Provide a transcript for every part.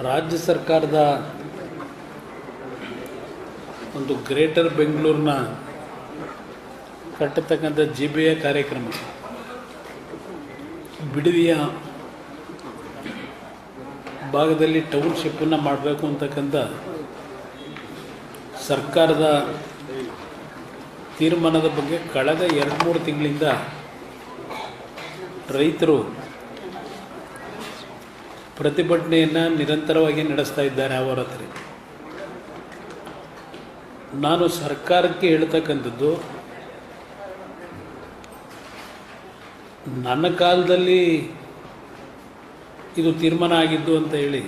ರಾಜ್ಯ ಸರ್ಕಾರದ ಒಂದು ಗ್ರೇಟರ್ ಬೆಂಗಳೂರಿನ ಕಟ್ಟತಕ್ಕಂಥ ಜಿ ಬಿ ಎ ಕಾರ್ಯಕ್ರಮ ಬಿಡುವಿಯ ಭಾಗದಲ್ಲಿ ಟೌನ್ಶಿಪ್ಪನ್ನು ಮಾಡಬೇಕು ಅಂತಕ್ಕಂಥ ಸರ್ಕಾರದ ತೀರ್ಮಾನದ ಬಗ್ಗೆ ಕಳೆದ ಎರಡು ಮೂರು ತಿಂಗಳಿಂದ ರೈತರು ಪ್ರತಿಭಟನೆಯನ್ನು ನಿರಂತರವಾಗಿ ನಡೆಸ್ತಾ ಇದ್ದಾರೆ ಅವರ ಹತ್ರ ನಾನು ಸರ್ಕಾರಕ್ಕೆ ಹೇಳ್ತಕ್ಕಂಥದ್ದು, ನನ್ನ ಕಾಲದಲ್ಲಿ ಇದು ತೀರ್ಮಾನ ಆಗಿದ್ದು ಅಂತ ಹೇಳಿ,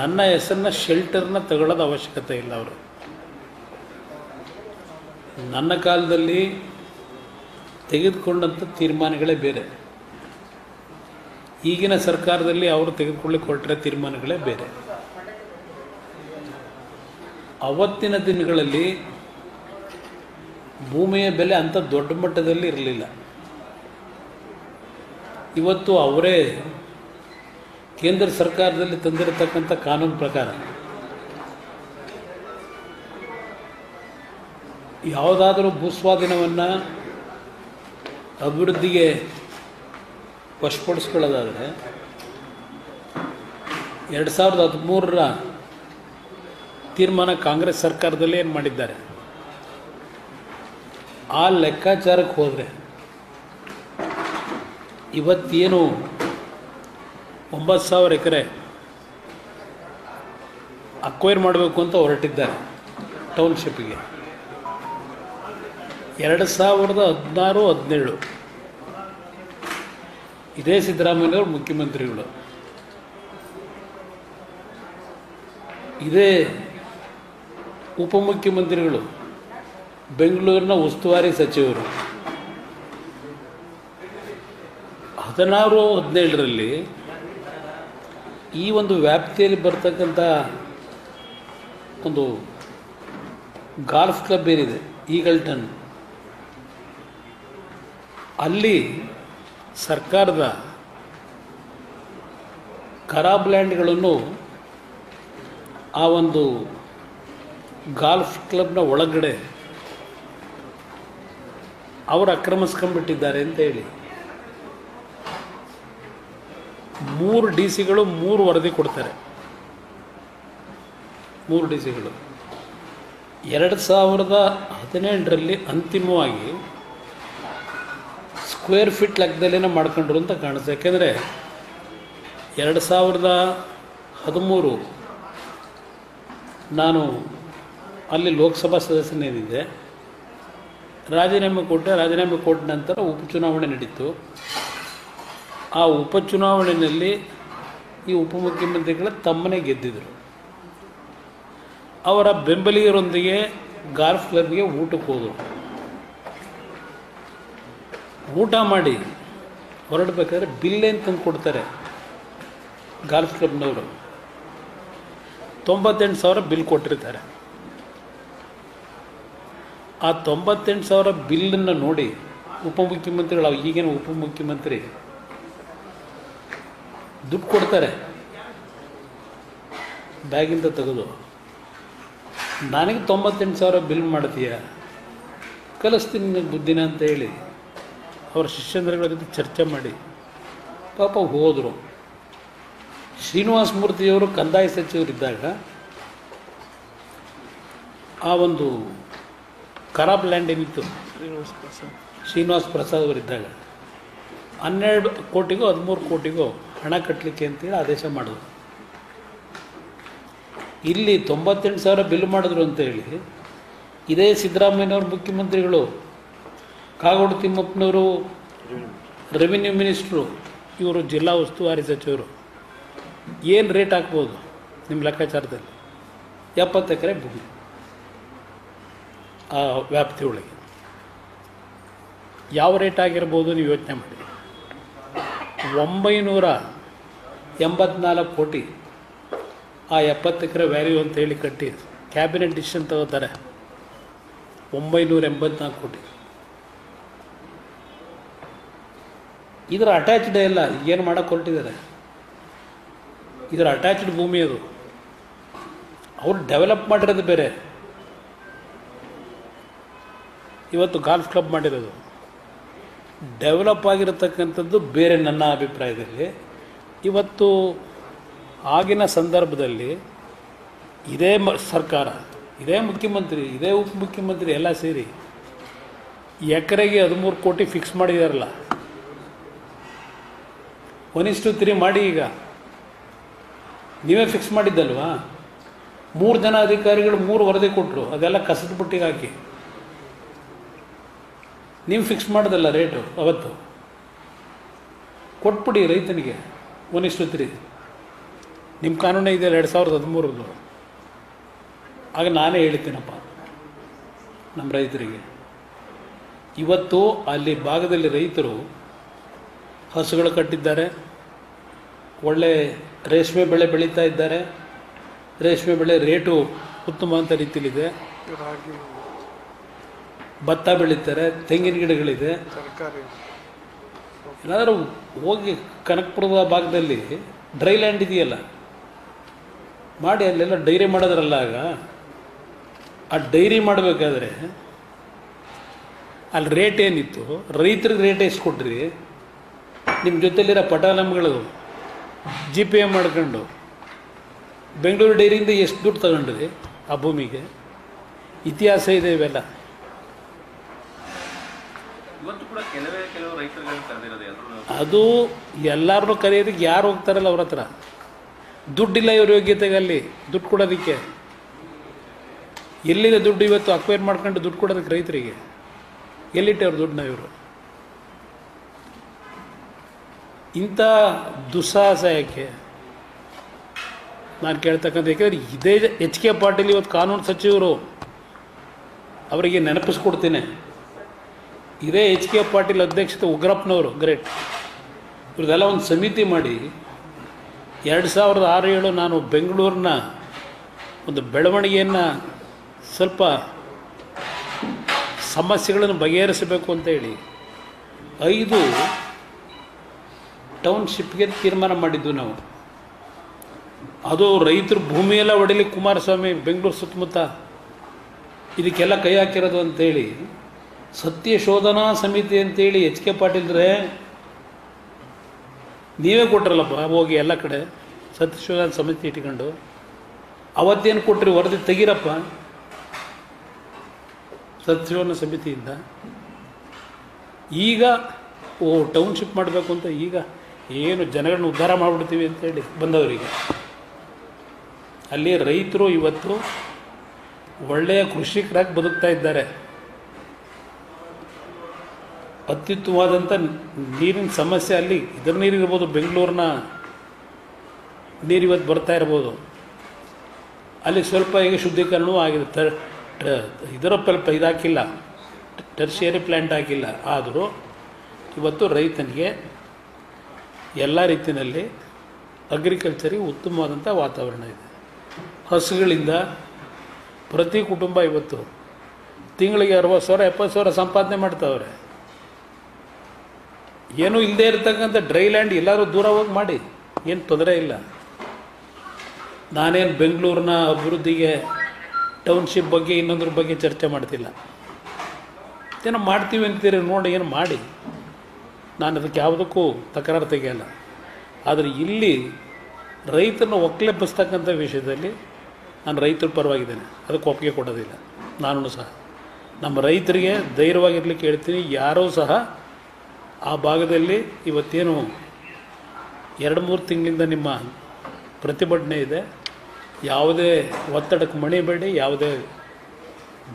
ನನ್ನ ಹೆಸರನ್ನ ಶೆಲ್ಟರ್ನ ತಗೊಳ್ಳೋದು ಅವಶ್ಯಕತೆ ಇಲ್ಲ ಅವರು. ನನ್ನ ಕಾಲದಲ್ಲಿ ತೆಗೆದುಕೊಂಡಂಥ ತೀರ್ಮಾನಗಳೇ ಬೇರೆ. ಈಗಿನ ಸರ್ಕಾರದಲ್ಲಿ ಅವರು ತೆಗೆದುಕೊಳ್ಳಿಕ್ಕೆ ಹೊರಟಿರೋ ತೀರ್ಮಾನಗಳೇ ಬೇರೆ. ಅವತ್ತಿನ ದಿನಗಳಲ್ಲಿ ಭೂಮಿಯ ಬೆಲೆ ಅಂಥ ದೊಡ್ಡ ಮಟ್ಟದಲ್ಲಿ ಇರಲಿಲ್ಲ. ಇವತ್ತು ಅವರೇ ಕೇಂದ್ರ ಸರ್ಕಾರದಲ್ಲಿ ತಂದಿರತಕ್ಕಂಥ ಕಾನೂನು ಪ್ರಕಾರ ಯಾವುದಾದರೂ ಭೂಸ್ವಾಧೀನವನ್ನು ಅಭಿವೃದ್ಧಿಗೆ ವಶಪಡಿಸ್ಕೊಳ್ಳೋದಾದರೆ ಎರಡು ಸಾವಿರದ ಹದಿಮೂರರ ತೀರ್ಮಾನ ಕಾಂಗ್ರೆಸ್ ಸರ್ಕಾರದಲ್ಲಿ ಏನು ಮಾಡಿದ್ದಾರೆ? ಆ ಲೆಕ್ಕಾಚಾರಕ್ಕೆ ಹೋದರೆ ಇವತ್ತೇನು ಒಂಬತ್ತು ಸಾವಿರ ಎಕರೆ ಅಕ್ವೈರ್ ಮಾಡಬೇಕು ಅಂತ ಹೊರಟಿದ್ದಾರೆ ಟೌನ್ಶಿಪ್ಪಿಗೆ ಎರಡು ಸಾವಿರದ ಹದಿನಾರು, ಹದಿನೇಳು ಇದೇ ಸಿದ್ದರಾಮಯ್ಯವರು ಮುಖ್ಯಮಂತ್ರಿಗಳು. ಇದೇ ಉಪಮುಖ್ಯಮಂತ್ರಿಗಳು, ಬೆಂಗಳೂರಿನ ಉಸ್ತುವಾರಿ ಸಚಿವರು. ಹದಿನಾರು, ಹದಿನೇಳರಲ್ಲಿ ಈ ಒಂದು ವ್ಯಾಪ್ತಿಯಲ್ಲಿ ಬರ್ತಕ್ಕಂಥ ಒಂದು ಗಾಲ್ಫ್ ಕ್ಲಬ್ ಏನಿದೆ, ಈಗಲ್ಟನ್. ಅಲ್ಲಿ ಸರ್ಕಾರದ ಖರಾಬ್ ಲ್ಯಾಂಡ್ಗಳನ್ನು ಆ ಒಂದು ಗಾಲ್ಫ್ ಕ್ಲಬ್ನ ಒಳಗಡೆ ಅವರು ಆಕ್ರಮಿಸ್ಕೊಂಡ್ಬಿಟ್ಟಿದ್ದಾರೆ ಅಂತ ಹೇಳಿ. ಮೂರು ಡಿ ಸಿಗಳು ಮೂರು ವರದಿ ಕೊಡ್ತಾರೆ. ಮೂರು ಡಿ ಸಿಗಳು. ಎರಡು ಸಾವಿರದ ಹದಿನೆಂಟರಲ್ಲಿ ಅಂತಿಮವಾಗಿ ಸ್ಕ್ವೇರ್ ಫೀಟ್ ಲೆಕ್ಕದಲ್ಲೇ ಮಾಡ್ಕೊಂಡ್ರು ಅಂತ ಕಾಣಿಸುತ್ತೆ ಯಾಕೆಂದರೆ ಎರಡು ಸಾವಿರದ ಹದಿಮೂರು ನಾನು ಅಲ್ಲಿ ಲೋಕಸಭಾ ಸದಸ್ಯನೇನಿದ್ದೆ ರಾಜೀನಾಮೆ ಕೊಟ್ಟೆ. ರಾಜೀನಾಮೆ ಕೊಟ್ಟ ನಂತರ ಉಪಚುನಾವಣೆ ನಡೀತು. ಆ ಉಪಚುನಾವಣೆಯಲ್ಲಿ ಈ ಉಪಮುಖ್ಯಮಂತ್ರಿಗಳ ತಮ್ಮನೇ ಗೆದ್ದಿದ್ರು. ಅವರ ಬೆಂಬಲಿಗರೊಂದಿಗೆ ಗಾಲ್ಫ್ ಕ್ಲಬ್ಗೆ ಊಟಕ್ಕೆ ಹೋದರು. ಊಟ ಮಾಡಿ ಹೊರಡಬೇಕಾದ್ರೆ ಬಿಲ್ಲೇನು ತಂದು ಕೊಡ್ತಾರೆ? ಗಾಲ್ಫ್ ಕ್ಲಬ್ನವರು ತೊಂಬತ್ತೆಂಟು ಸಾವಿರ ಬಿಲ್ ಕೊಟ್ಟಿರ್ತಾರೆ. ಆ ತೊಂಬತ್ತೆಂಟು ಸಾವಿರ ಬಿಲ್ಲನ್ನು ನೋಡಿ ಉಪಮುಖ್ಯಮಂತ್ರಿಗಳು ಈಗಿನ ಉಪಮುಖ್ಯಮಂತ್ರಿ ದುಡ್ಡು ಕೊಡ್ತಾರೆ. ಬ್ಯಾಗಿಂದ ತೆಗೆದು. ನನಗೆ ತೊಂಬತ್ತೆಂಟು ಸಾವಿರ ಬಿಲ್ ಮಾಡ್ತೀಯ? ಕಲಿಸ್ತೀನಿ ನಿನಗೆ ಬುದ್ಧಿನ ಅಂತ ಹೇಳಿ. ಅವರ ಶಿಷ್ಯಂದ್ರಗಳ ಜೊತೆ ಚರ್ಚೆ ಮಾಡಿ. ಪಾಪ ಹೋದರು. ಶ್ರೀನಿವಾಸ ಮೂರ್ತಿಯವರು ಕಂದಾಯ ಸಚಿವರಿದ್ದಾಗ ಆ ಒಂದು ಖರಾಬ್ ಲ್ಯಾಂಡ್ ಏನಿತ್ತು? ಶ್ರೀನಿವಾಸ ಪ್ರಸಾದ್. ಅವರಿದ್ದಾಗ ಹನ್ನೆರಡು ಕೋಟಿಗೋ ಹದಿಮೂರು ಕೋಟಿಗೋ ಹಣ ಕಟ್ಟಲಿಕ್ಕೆ ಅಂತೇಳಿ ಆದೇಶ ಮಾಡಿದ್ರು. ಇಲ್ಲಿ ತೊಂಬತ್ತೆಂಟು ಸಾವಿರ ಬಿಲ್ ಮಾಡಿದ್ರು ಅಂತೇಳಿ ಇದೇ ಸಿದ್ದರಾಮಯ್ಯನವ್ರ ಮುಖ್ಯಮಂತ್ರಿಗಳು ಕಾಗೋಡು ತಿಮ್ಮಪ್ಪನವರು ರೆವಿನ್ಯೂ ಮಿನಿಸ್ಟ್ರು ಇವರು ಜಿಲ್ಲಾ ಉಸ್ತುವಾರಿ ಸಚಿವರು. ಏನು ರೇಟ್ ಹಾಕ್ಬೋದು ನಿಮ್ಮ ಲೆಕ್ಕಾಚಾರದಲ್ಲಿ? ಎಪ್ಪತ್ತು ಎಕರೆ ಭೂಮಿ ಆ ವ್ಯಾಪ್ತಿ ಒಳಗೆ. ಯಾವ ರೇಟ್ ಆಗಿರ್ಬೋದು ನೀವು ಯೋಚನೆ ಮಾಡಿ. ಒಂಬೈನೂರ ಎಂಬತ್ನಾಲ್ಕು ಕೋಟಿ ಆ ಎಪ್ಪತ್ತು ಎಕರೆ ವ್ಯಾಲ್ಯೂ ಅಂತ ಹೇಳಿ ಕಟ್ಟಿ ಕ್ಯಾಬಿನೆಟ್ ಡಿಸಿಷನ್ ತಗೋತಾರೆ. ಒಂಬೈನೂರ ಎಂಬತ್ನಾಲ್ಕು ಕೋಟಿ. ಇದರ ಅಟ್ಯಾಚ್ಡ್ ಇಲ್ಲ ಏನು ಮಾಡೋಕ್ಕೆ ಹೊರಟಿದ್ದಾರೆ? ಇದರ ಅಟ್ಯಾಚ್ಡ್ ಭೂಮಿ ಅದು. ಅವ್ರು ಡೆವಲಪ್ ಮಾಡಿರೋದು ಬೇರೆ. ಇವತ್ತು ಗಾಲ್ಫ್ ಕ್ಲಬ್ ಮಾಡಿರೋದು. ಡೆವಲಪ್ ಆಗಿರತಕ್ಕಂಥದ್ದು ಬೇರೆ ನನ್ನ ಅಭಿಪ್ರಾಯದಲ್ಲಿ. ಇವತ್ತು ಆಗಿನ ಸಂದರ್ಭದಲ್ಲಿ ಇದೇ ಮ, ಸರ್ಕಾರ, ಇದೇ ಮುಖ್ಯಮಂತ್ರಿ, ಇದೇ ಉಪಮುಖ್ಯಮಂತ್ರಿ ಎಲ್ಲ ಸೇರಿ ಎಕರೆಗೆ ಹದಿಮೂರು ಕೋಟಿ ಫಿಕ್ಸ್ ಮಾಡಿದಾರಲ್ಲ. ಒನ್ ಇಸ್ ಟು ತ್ರೀ ಮಾಡಿ ಈಗ. ನೀವೇ ಫಿಕ್ಸ್ ಮಾಡಿದ್ದಲ್ವಾ? ಮೂರು ಜನ ಅಧಿಕಾರಿಗಳು ಮೂರು ವರದಿ ಕೊಟ್ಟರು ಅದೆಲ್ಲ ಕಸದ ಬುಟ್ಟಿಗೆ ಹಾಕಿ. ನೀವು ಫಿಕ್ಸ್ ಮಾಡೋದಲ್ಲ ರೇಟು ಅವತ್ತು. ಕೊಟ್ಬಿಡಿ ರೈತನಿಗೆ ಒನ್ ಇಷ್ಟು ತ್ರೀ ನಿಮ್ಮ ಕಾನೂನೇ ಇದೆ ಎರಡು ಸಾವಿರದ ಹದಿಮೂರದ್ದು. ಆಗ ನಾನೇ ಹೇಳ್ತೀನಪ್ಪ ನಮ್ಮ ರೈತರಿಗೆ. ಇವತ್ತು ಅಲ್ಲಿ ಭಾಗದಲ್ಲಿ ರೈತರು ಹಸುಗಳು ಕಟ್ಟಿದ್ದಾರೆ. ಒಳ್ಳೆ ರೇಷ್ಮೆ ಬೆಳೆ ಬೆಳೀತಾ ಇದ್ದಾರೆ. ರೇಷ್ಮೆ ಬೆಳೆ ರೇಟು ಉತ್ತಮ ಅಂತ ರೀತಿಯಲ್ಲಿದೆ. ಭತ್ತ ಬೆಳೀತಾರೆ ತೆಂಗಿನ ಗಿಡಗಳಿದೆ. ಏನಾದರೂ ಹೋಗಿ ಕನಕಪುರದ ಭಾಗದಲ್ಲಿ ಡ್ರೈ ಲ್ಯಾಂಡ್ ಇದೆಯಲ್ಲ? ಮಾಡಿ ಅಲ್ಲೆಲ್ಲ ಡೈರಿ ಮಾಡೋದ್ರಲ್ಲ ಆಗ? ಆ ಡೈರಿ ಮಾಡಬೇಕಾದ್ರೆ ಅಲ್ಲಿ ರೇಟ್ ಏನಿತ್ತು? ರೈತರಿಗೆ ರೇಟ್ ಎಷ್ಟು ಕೊಟ್ರಿ? ನಿಮ್ಮ ಜೊತೆಲಿರೋ ಪಟಾಲಂಗಳು ಜಿ ಪಿ ಎಂ ಮಾಡ್ಕೊಂಡು ಬೆಂಗಳೂರು ಡೈರಿಯಿಂದ ಎಷ್ಟು ದುಡ್ಡು ತಗೊಂಡ್ರಿ ಆ ಭೂಮಿಗೆ? ಇತಿಹಾಸ ಇದೆ ಇವೆಲ್ಲ. ಅದು ಎಲ್ಲರನ್ನೂ ಕರೆಯೋದಕ್ಕೆ ಯಾರು ಹೋಗ್ತಾರಲ್ಲ ಅವ್ರ ಹತ್ರ? ದುಡ್ಡಿಲ್ಲ ಇವ್ರ ಯೋಗ್ಯತೆಗೆ ಅಲ್ಲಿ ದುಡ್ಡು ಕೊಡೋದಕ್ಕೆ. ಎಲ್ಲಿದೆ ದುಡ್ಡು ಇವತ್ತು ಅಕ್ವೈರ್ ಮಾಡ್ಕೊಂಡು ದುಡ್ಡು ಕೊಡೋದಕ್ಕೆ ರೈತರಿಗೆ? ಎಲ್ಲಿಟ್ಟವ್ರು ದುಡ್ಡನ್ನ ಇವರು? ಇಂಥ ದುಸ್ಸಾಹಸ ಯಾಕೆ? ನಾನು ಕೇಳ್ತಕ್ಕಂಥ ಯಾಕೆಂದರೆ ಇದೇ ಎಚ್ ಕೆ ಪಾಟೀಲ್ ಇವತ್ತು ಕಾನೂನು ಸಚಿವರು ಅವರಿಗೆ ನೆನಪಿಸ್ಕೊಡ್ತೀನಿ. ಇದೇ ಎಚ್ ಕೆ ಪಾಟೀಲ್ ಅಧ್ಯಕ್ಷತೆ ಉಗ್ರಪ್ಪನವರು, ಗ್ರೇಟ್. ಇವ್ರದೆಲ್ಲ ಒಂದು ಸಮಿತಿ ಮಾಡಿ ಎರಡು ಸಾವಿರದ ಆರು ಏಳು ನಾನು ಬೆಂಗಳೂರಿನ ಒಂದು ಬೆಳವಣಿಗೆಯನ್ನು ಸ್ವಲ್ಪ ಸಮಸ್ಯೆಗಳನ್ನು ಬಗೆಹರಿಸಬೇಕು ಅಂತೇಳಿ ಐದು ಟೌನ್ಶಿಪ್ಗೆ ತೀರ್ಮಾನ ಮಾಡಿದ್ದು ನಾವು. ಅದು ರೈತರು ಭೂಮಿಯೆಲ್ಲ ಹೊಡಿಲಿಕ್ಕೆ ಕುಮಾರಸ್ವಾಮಿ, ಬೆಂಗಳೂರು ಸುತ್ತಮುತ್ತ. ಇದಕ್ಕೆಲ್ಲ ಕೈ ಹಾಕಿರೋದು ಅಂತೇಳಿ. ಸತ್ಯ ಶೋಧನಾ ಸಮಿತಿ ಅಂತೇಳಿ ಎಚ್ ಕೆ ಪಾಟೀಲ್ರೆ ನೀವೇ ಕೊಟ್ರಲ್ಲಪ್ಪ ಹೋಗಿ ಎಲ್ಲ ಕಡೆ ಸತ್ಯ ಶೋಧನಾ ಸಮಿತಿ ಇಟ್ಕೊಂಡು. ಅವತ್ತೇನು ಕೊಟ್ರಿ ವರದಿ ತೆಗೀರಪ್ಪ. ಸತ್ಯ ಶೋಧನಾ ಸಮಿತಿಯಿಂದ. ಈಗ ಓ, ಟೌನ್ಶಿಪ್ ಮಾಡಬೇಕು ಅಂತ ಈಗ ಏನು ಜನಗಳನ್ನ ಉದ್ಧಾರ ಮಾಡಿಬಿಡ್ತೀವಿ ಅಂತೇಳಿ ಬಂದವರಿಗೆ. ಅಲ್ಲಿ ರೈತರು ಇವತ್ತು ಒಳ್ಳೆಯ ಕೃಷಿಕರಾಗಿ ಬದುಕ್ತಾ ಇದ್ದಾರೆ. ಅತ್ಯುತ್ತಮವಾದಂಥ ನೀರಿನ ಸಮಸ್ಯೆ ಅಲ್ಲಿ ಇದರ ನೀರಿರ್ಬೋದು ಬೆಂಗಳೂರಿನ ನೀರು ಇವತ್ತು ಬರ್ತಾ ಇರ್ಬೋದು. ಅಲ್ಲಿ ಸ್ವಲ್ಪ ಈಗ ಶುದ್ಧೀಕರಣವೂ ಆಗಿದೆ. ತ ಇದರ ಸ್ವಲ್ಪ ಇದಾಕಿಲ್ಲ. ಟರ್ಷಿಯರಿ ಪ್ಲ್ಯಾಂಟ್ ಹಾಕಿಲ್ಲ. ಆದರೂ ಇವತ್ತು ರೈತನಿಗೆ ಎಲ್ಲ ರೀತಿಯಲ್ಲಿ ಅಗ್ರಿಕಲ್ಚರಿಗೆ ಉತ್ತಮವಾದಂಥ ವಾತಾವರಣ ಇದೆ. ಹಸುಗಳಿಂದ ಪ್ರತಿ ಕುಟುಂಬ ಇವತ್ತು ತಿಂಗಳಿಗೆ ಅರವತ್ತು ಸಾವಿರ, ಎಪ್ಪತ್ತು ಸಾವಿರ ಸಂಪಾದನೆ ಮಾಡ್ತಾವ್ರೆ. ಏನೂ ಇಲ್ಲದೆ ಇರತಕ್ಕಂಥ ಡ್ರೈ ಲ್ಯಾಂಡ್ ಎಲ್ಲರೂ ದೂರ ಹೋಗಿ ಮಾಡಿ, ಏನು ತೊಂದರೆ ಇಲ್ಲ. ನಾನೇನು ಬೆಂಗಳೂರಿನ ಅಭಿವೃದ್ಧಿಗೆ ಟೌನ್ಶಿಪ್ ಬಗ್ಗೆ ಇನ್ನೊಂದ್ರ ಬಗ್ಗೆ ಚರ್ಚೆ ಮಾಡ್ತಿಲ್ಲ. ಏನೋ ಮಾಡ್ತೀವಿ ಅಂತೀರಿ, ನೋಡಿ ಏನು ಮಾಡಿ. ನಾನು ಅದಕ್ಕೆ ಯಾವುದಕ್ಕೂ ತಕರಾರು ತೆಗೆಯಲ್ಲ. ಆದರೆ ಇಲ್ಲಿ ರೈತನ ಒಕ್ಕಲೆಬ್ಬಿಸ್ತಕ್ಕಂಥ ವಿಷಯದಲ್ಲಿ ನಾನು ರೈತರ ಪರವಾಗಿದ್ದೇನೆ. ಅದಕ್ಕೆ ಒಪ್ಪಿಗೆ ಕೊಡೋದಿಲ್ಲ. ನಾನು ಸಹ. ನಮ್ಮ ರೈತರಿಗೆ ಧೈರ್ಯವಾಗಿರ್ಲಿಕ್ಕೆ ಹೇಳ್ತೀನಿ. ಯಾರೂ ಸಹ ಆ ಭಾಗದಲ್ಲಿ ಇವತ್ತೇನು ಎರಡು ಮೂರು ತಿಂಗಳಿಂದ ನಿಮ್ಮ ಪ್ರತಿಭಟನೆ ಇದೆ. ಯಾವುದೇ ಒತ್ತಡಕ್ಕೆ ಮಣಿಬೇಡಿ ಯಾವುದೇ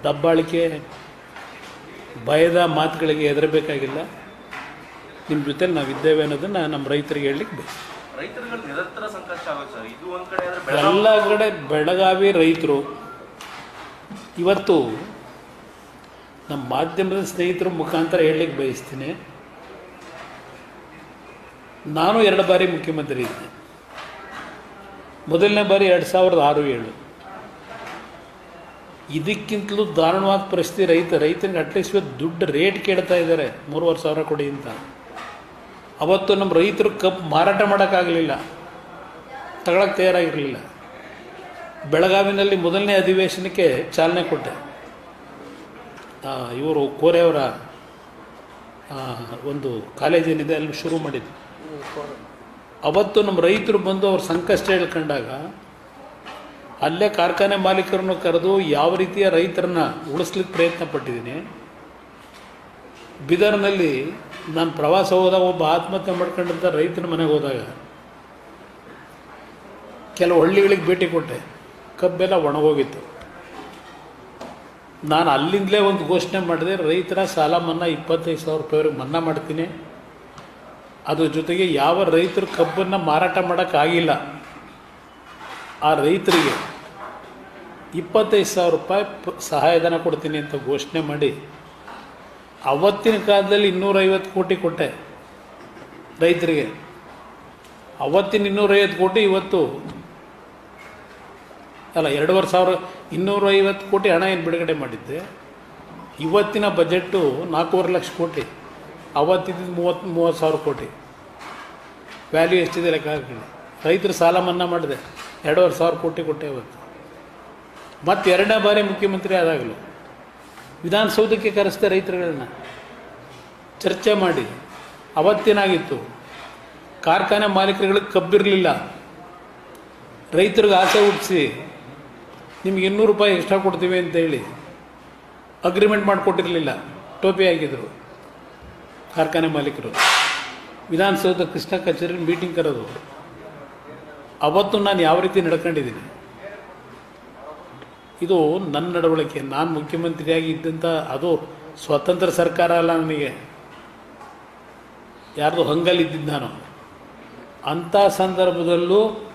ದಬ್ಬಾಳಿಕೆ, ಭಯದ ಮಾತುಗಳಿಗೆ ಹೆದರಬೇಕಾಗಿಲ್ಲ. ನಿಮ್ಮ ಜೊತೆಲಿ ನಾವಿದ್ದೇವೆ ಅನ್ನೋದನ್ನು ನಮ್ಮ ರೈತರಿಗೆ ಹೇಳಲಿಕ್ಕೆ ಬೇಕು. ಎಲ್ಲ ಕಡೆ ಬೆಳಗಾವಿ ರೈತರು ಇವತ್ತು ನಮ್ಮ ಮಾಧ್ಯಮದ ಸ್ನೇಹಿತರ ಮುಖಾಂತರ ಹೇಳಲಿಕ್ಕೆ ಬಯಸ್ತೀನಿ. ನಾನು ಎರಡು ಬಾರಿ ಮುಖ್ಯಮಂತ್ರಿ ಇದ್ದೆ. ಮೊದಲನೇ ಬಾರಿ ಎರಡು ಸಾವಿರದ ಆರು ಏಳು. ಇದಕ್ಕಿಂತಲೂ ದಾರುಣವಾದ ಪರಿಸ್ಥಿತಿ ರೈತ ರೈತನಿಗೆ ಅಟ್ಲೀಸ್ಟ್ ಇವತ್ತು ದುಡ್ಡು ರೇಟ್ ಕೇಳ್ತಾ ಇದ್ದಾರೆ. ಮೂರುವರೆ ಸಾವಿರ ಕೊಡಿ ಅಂತ. ಅವತ್ತು ನಮ್ಮ ರೈತರು ಕಬ್ಬು ಮಾರಾಟ ಮಾಡೋಕ್ಕಾಗಲಿಲ್ಲ. ತಗೊಳಕ್ಕೆ ತಯಾರಾಗಿರಲಿಲ್ಲ. ಬೆಳಗಾವಿನಲ್ಲಿ ಮೊದಲನೇ ಅಧಿವೇಶನಕ್ಕೆ ಚಾಲನೆ ಕೊಟ್ಟೆ. ಇವರು ಕೋರೆಯವರ ಒಂದು ಕಾಲೇಜೇನಿದೆ ಅಲ್ಲಿ ಶುರು ಮಾಡಿದ್ವಿ ಅವತ್ತು ನಮ್ಮ ರೈತರು ಬಂದು ಅವ್ರ ಸಂಕಷ್ಟ ಹೇಳ್ಕೊಂಡಾಗ ಅಲ್ಲೇ ಕಾರ್ಖಾನೆ ಮಾಲೀಕರನ್ನು ಕರೆದು ಯಾವ ರೀತಿಯ ರೈತರನ್ನ ಉಳಿಸ್ಲಿಕ್ಕೆ ಪ್ರಯತ್ನ ಪಟ್ಟಿದ್ದೀನಿ ಬಿದರ್ನಲ್ಲಿ ನಾನು ಪ್ರವಾಸ ಹೋದಾಗ ಒಬ್ಬ ಆತ್ಮಹತ್ಯೆ ಮಾಡ್ಕೊಂಡಂಥ ರೈತನ ಮನೆಗೆ ಹೋದಾಗ ಕೆಲವು ಹಳ್ಳಿಗಳಿಗೆ ಭೇಟಿ ಕೊಟ್ಟೆ. ಕಬ್ಬೆಲ್ಲ ಒಣಗೋಗಿತ್ತು. ನಾನು ಅಲ್ಲಿಂದಲೇ ಒಂದು ಘೋಷಣೆ ಮಾಡಿದೆ, ರೈತರ ಸಾಲ ಮನ್ನಾ ಇಪ್ಪತ್ತೈದು ಸಾವಿರ ರೂಪಾಯಿವರೆಗೆ ಮನ್ನಾ ಮಾಡ್ತೀನಿ. ಅದ್ರ ಜೊತೆಗೆ ಯಾವ ರೈತರು ಕಬ್ಬನ್ನು ಮಾರಾಟ ಮಾಡೋಕ್ಕಾಗಿಲ್ಲ ಆ ರೈತರಿಗೆ ಇಪ್ಪತ್ತೈದು ಸಾವಿರ ರೂಪಾಯಿ ಸಹಾಯಧನ ಕೊಡ್ತೀನಿ ಅಂತ ಘೋಷಣೆ ಮಾಡಿ ಅವತ್ತಿನ ಕಾಲದಲ್ಲಿ ಇನ್ನೂರೈವತ್ತು ಕೋಟಿ ಕೊಟ್ಟೆ ರೈತರಿಗೆ. ಅವತ್ತಿನ ಇನ್ನೂರೈವತ್ತು ಕೋಟಿ ಇವತ್ತು ಅಲ್ಲ, ಎರಡೂವರೆ ಸಾವಿರ ಇನ್ನೂರೈವತ್ತು ಕೋಟಿ ಹಣ ಏನು ಬಿಡುಗಡೆ ಮಾಡಿದ್ದೆ? ಇವತ್ತಿನ ಬಜೆಟ್ಟು ನಾಲ್ಕೂವರೆ ಲಕ್ಷ ಕೋಟಿ ಅವತ್ತಿದ್ದು ಮೂವತ್ತು ಮೂವತ್ತು ಸಾವಿರ ಕೋಟಿ. ವ್ಯಾಲ್ಯೂ ಎಷ್ಟಿದೆ ಲೆಕ್ಕ ಹಾಕಿ ರೈತರು ಸಾಲ ಮನ್ನಾ ಮಾಡಿದೆ, ಎರಡೂವರೆ ಸಾವಿರ ಕೋಟಿ ಕೊಟ್ಟೆ ಇವತ್ತು. ಮತ್ತೆ ಎರಡನೇ ಬಾರಿ ಮುಖ್ಯಮಂತ್ರಿ ಆದಾಗಲೂ. ವಿಧಾನಸೌಧಕ್ಕೆ ಕರೆಸ್ದೆ ರೈತರುಗಳನ್ನ. ಚರ್ಚೆ ಮಾಡಿ. ಅವತ್ತೇನಾಗಿತ್ತು? ಕಾರ್ಖಾನೆ ಮಾಲೀಕರುಗಳಿಗೆ ಕಬ್ಬಿರಲಿಲ್ಲ. ರೈತರಿಗೆ ಆಸೆ ಹುಟ್ಟಿಸಿ. ನಿಮ್ಗೆ ಇನ್ನೂರು ರೂಪಾಯಿ ಎಕ್ಸ್ಟ್ರಾ ಕೊಡ್ತೀವಿ ಅಂತ ಹೇಳಿ ಅಗ್ರಿಮೆಂಟ್ ಮಾಡಿಕೊಟ್ಟಿರಲಿಲ್ಲ. ಟೋಪಿ ಆಗಿದ್ದರು ಕಾರ್ಖಾನೆ ಮಾಲೀಕರು. ವಿಧಾನಸೌಧ ಕೃಷ್ಣ ಕಚೇರಿ ಮೀಟಿಂಗ್ ಕರೆದು. ಅವತ್ತು ನಾನು ಯಾವ ರೀತಿ ನಡ್ಕೊಂಡಿದ್ದೀನಿ? ಇದು ನನ್ನ ನಡವಳಿಕೆ. ನಾನು ಮುಖ್ಯಮಂತ್ರಿಯಾಗಿ ಇದ್ದಂಥ ಅದು ಸ್ವತಂತ್ರ ಸರ್ಕಾರ ಅಲ್ಲ ನನಗೆ. ಯಾರ್ದು ಹಂಗಲ್ಲಿದ್ದಿದ್ದು ನಾನು. ಅಂಥ ಸಂದರ್ಭದಲ್ಲೂ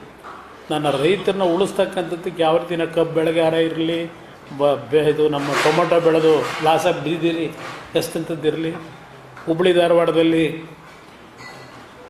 ನನ್ನ ರೈತರನ್ನ ಉಳಿಸ್ತಕ್ಕಂಥದ್ದಕ್ಕೆ ಯಾವ ರೀತಿ ಕಬ್ಬು ಬೆಳೆಗಾರ ಇರಲಿ, ಬೆ ಇದು ನಮ್ಮ ಟೊಮೊಟೊ ಬೆಳೆದು ಲಾಸಾಗಿ ಬಿದ್ದಿರಿ ಎಷ್ಟಂಥದ್ದು ಇರಲಿ. ಹುಬ್ಬಳ್ಳಿ ಧಾರವಾಡದಲ್ಲಿ